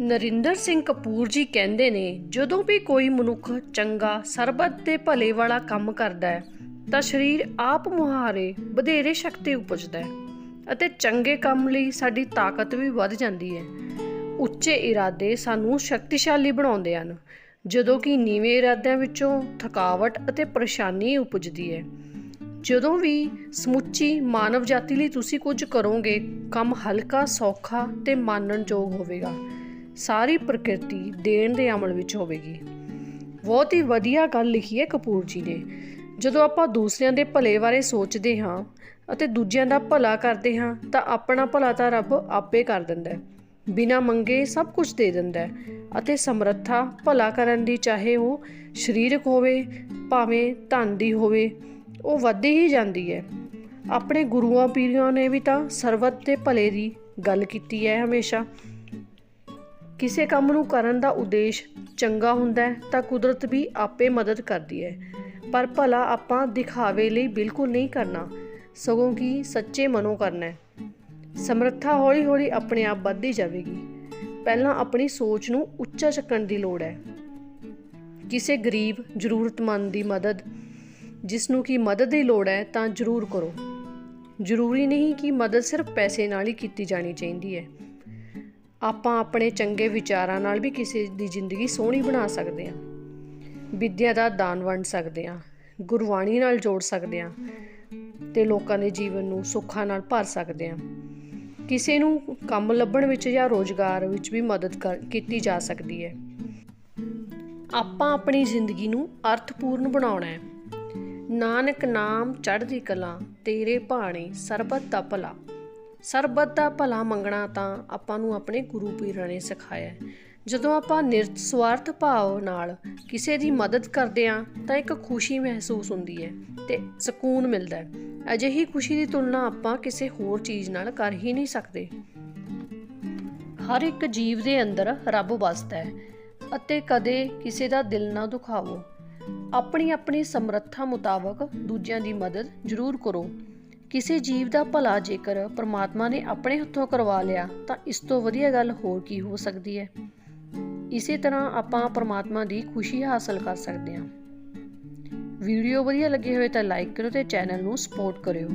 ਨਰਿੰਦਰ ਸਿੰਘ ਕਪੂਰ ਜੀ ਕਹਿੰਦੇ ਨੇ, ਜਦੋਂ ਵੀ ਕੋਈ ਮਨੁੱਖ ਚੰਗਾ, ਸਰਬੱਤ ਦੇ ਭਲੇ ਵਾਲਾ ਕੰਮ ਕਰਦਾ ਹੈ, ਤਾਂ ਸਰੀਰ ਆਪ ਮੁਹਾਰੇ ਵਧੇਰੇ ਸ਼ਕਤੀ ਉਪਜਦਾ ਹੈ ਅਤੇ ਚੰਗੇ ਕੰਮ ਲਈ ਸਾਡੀ ਤਾਕਤ ਵੀ ਵੱਧ ਜਾਂਦੀ ਹੈ। ਉੱਚੇ ਇਰਾਦੇ ਸਾਨੂੰ ਸ਼ਕਤੀਸ਼ਾਲੀ ਬਣਾਉਂਦੇ ਹਨ, ਜਦੋਂ ਕਿ ਨੀਵੇਂ ਇਰਾਦਿਆਂ ਵਿੱਚੋਂ ਥਕਾਵਟ ਅਤੇ ਪਰੇਸ਼ਾਨੀ ਉਪਜਦੀ ਹੈ। ਜਦੋਂ ਵੀ ਸਮੁੱਚੀ ਮਾਨਵ ਜਾਤੀ ਲਈ ਤੁਸੀਂ ਕੁਝ ਕਰੋਗੇ, ਕੰਮ ਹਲਕਾ, ਸੌਖਾ ਤੇ ਮਾਨਣਯੋਗ ਹੋਵੇਗਾ। ਸਾਰੀ ਪ੍ਰਕਿਰਤੀ ਦੇਣ ਦੇ ਅਮਲ ਵਿੱਚ ਹੋਵੇਗੀ। ਬਹੁਤ ਹੀ ਵਧੀਆ ਗੱਲ ਲਿਖੀ ਹੈ ਕਪੂਰ ਜੀ ਨੇ। ਜਦੋਂ ਆਪਾਂ ਦੂਸਰਿਆਂ ਦੇ ਭਲੇ ਬਾਰੇ ਸੋਚਦੇ ਹਾਂ ਅਤੇ ਦੂਜਿਆਂ ਦਾ ਭਲਾ ਕਰਦੇ ਹਾਂ, ਤਾਂ ਆਪਣਾ ਭਲਾ ਤਾਂ ਰੱਬ ਆਪੇ ਕਰ ਦਿੰਦਾ ਹੈ। ਬਿਨਾਂ ਮੰਗੇ ਸਭ ਕੁਝ ਦੇ ਦਿੰਦਾ ਹੈ ਅਤੇ ਸਮਰੱਥਾ ਭਲਾ ਕਰਨ ਦੀ ਚਾਹੇ ਉਹ ਸਰੀਰਕ ਹੋਵੇ, ਭਾਵੇਂ ਧਨ ਦੀ ਹੋਵੇ ਉਹ ਵੱਧਦੀ ਹੀ ਜਾਂਦੀ ਹੈ। ਆਪਣੇ ਗੁਰੂਆਂ ਪੀਰਾਂ ਨੇ ਵੀ ਤਾਂ ਸਰਬਤ ਦੇ ਭਲੇ ਦੀ ਗੱਲ ਕੀਤੀ ਹੈ ਹਮੇਸ਼ਾ। ਕਿਸੇ ਕੰਮ ਨੂੰ ਕਰਨ ਦਾ ਉਦੇਸ਼ ਚੰਗਾ ਹੁੰਦਾ ਹੈ ਤਾਂ ਕੁਦਰਤ ਵੀ ਆਪੇ ਮਦਦ ਕਰਦੀ ਹੈ। ਪਰ ਭਲਾ ਆਪਾਂ ਦਿਖਾਵੇ ਲਈ ਬਿਲਕੁਲ ਨਹੀਂ ਕਰਨਾ। ਸਗੋਂ ਕਿ ਸੱਚੇ ਮਨੋਂ ਕਰਨਾ ਹੈ। ਸਮਰੱਥਾ ਹੌਲੀ-ਹੌਲੀ ਆਪਣੇ ਆਪ ਵੱਧਦੀ ਜਾਵੇਗੀ। ਪਹਿਲਾਂ ਆਪਣੀ ਸੋਚ ਨੂੰ ਉੱਚਾ ਚੱਕਣ ਦੀ ਲੋੜ ਹੈ। ਕਿਸੇ ਗਰੀਬ, ਜ਼ਰੂਰਤਮੰਦ ਦੀ ਮਦਦ ਜਿਸ ਨੂੰ ਕੀ ਮਦਦ ਦੀ ਲੋੜ ਹੈ, ਤਾਂ ਜ਼ਰੂਰ ਕਰੋ। ਜ਼ਰੂਰੀ ਨਹੀਂ ਕਿ ਮਦਦ ਸਿਰਫ ਪੈਸੇ ਨਾਲ ਹੀ ਕੀਤੀ ਜਾਣੀ ਚਾਹੀਦੀ ਹੈ। ਆਪਾਂ ਆਪਣੇ ਚੰਗੇ ਵਿਚਾਰਾਂ ਨਾਲ ਵੀ ਕਿਸੇ ਦੀ ਜ਼ਿੰਦਗੀ ਸੋਹਣੀ ਬਣਾ ਸਕਦੇ ਹਾਂ। ਵਿਦਿਆ ਦਾ ਦਾਨ ਵੰਡ ਸਕਦੇ ਹਾਂ, ਗੁਰਬਾਣੀ ਨਾਲ ਜੋੜ ਸਕਦੇ ਹਾਂ, ਤੇ ਲੋਕਾਂ ਦੇ ਜੀਵਨ ਨੂੰ ਸੁੱਖਾਂ ਨਾਲ ਭਰ ਸਕਦੇ ਹਾਂ। ਕਿਸੇ ਨੂੰ ਕੰਮ ਲੱਭਣ ਵਿੱਚ ਜਾਂ ਰੋਜ਼ਗਾਰ ਵਿੱਚ ਵੀ ਮਦਦ ਕਰ, ਕੀਤੀ ਜਾ ਸਕਦੀ ਹੈ। ਆਪਾਂ ਆਪਣੀ ਜ਼ਿੰਦਗੀ ਨੂੰ ਅਰਥਪੂਰਨ ਬਣਾਉਣਾ ਹੈ। ਨਾਨਕ ਨਾਮ ਚੜ੍ਹਦੀ ਕਲਾ, ਤੇਰੇ ਭਾਣੇ ਸਰਬਤ ਦਾ ਭਲਾ। ਸਰਬਤ ਦਾ ਭਲਾ ਮੰਗਣਾ ਤਾਂ ਆਪਾਂ ਨੂੰ ਆਪਣੇ ਗੁਰੂ ਪੀਰਾਂ ਨੇ ਸਿਖਾਇਆ ਹੈ। ਜਦੋਂ ਆਪਾਂ ਨਿਰਤ ਭਾਵ ਨਾਲ ਕਿਸੇ ਦੀ ਮਦਦ ਕਰਦੇ ਹਾਂ, ਤਾਂ ਇੱਕ ਖੁਸ਼ੀ ਮਹਿਸੂਸ ਹੁੰਦੀ ਹੈ ਤੇ ਸਕੂਨ ਮਿਲਦਾ ਹੈ। ਅਜਿਹੀ ਖੁਸ਼ੀ ਦੀ ਤੁਲਨਾ ਆਪਾਂ ਕਿਸੇ ਹੋਰ ਚੀਜ਼ ਨਾਲ ਕਰ ਹੀ ਨਹੀਂ ਸਕਦੇ। ਹਰ ਇੱਕ ਜੀਵ ਦੇ ਅੰਦਰ ਰੱਬ ਵਸਦਾ ਹੈ ਅਤੇ ਕਦੇ ਕਿਸੇ ਦਾ ਦਿਲ ਨਾ ਦੁਖਾਵੋ। ਆਪਣੀ ਆਪਣੀ ਸਮਰੱਥਾ ਮੁਤਾਬਕ ਦੂਜਿਆਂ ਦੀ ਮਦਦ ਜ਼ਰੂਰ ਕਰੋ। ਕਿਸੇ ਜੀਵ ਦਾ ਭਲਾ ਜੇਕਰ ਪ੍ਰਮਾਤਮਾ ਨੇ ਆਪਣੇ ਹੱਥੋਂ ਕਰਵਾ ਲਿਆ, ਤਾਂ ਇਸ ਤੋਂ ਵਧੀਆ ਗੱਲ ਹੋਰ ਕੀ ਹੋ ਸਕਦੀ ਹੈ? ਇਸੇ ਤਰ੍ਹਾਂ ਆਪਾਂ ਪ੍ਰਮਾਤਮਾ ਦੀ ਖੁਸ਼ੀ ਹਾਸਲ ਕਰ ਸਕਦੇ ਹਾਂ। ਵੀਡੀਓ ਵਧੀਆ ਲੱਗੀ ਹੋਵੇ ਤਾਂ ਲਾਈਕ ਕਰੋ ਤੇ ਚੈਨਲ ਨੂੰ ਸਪੋਰਟ ਕਰਿਓ।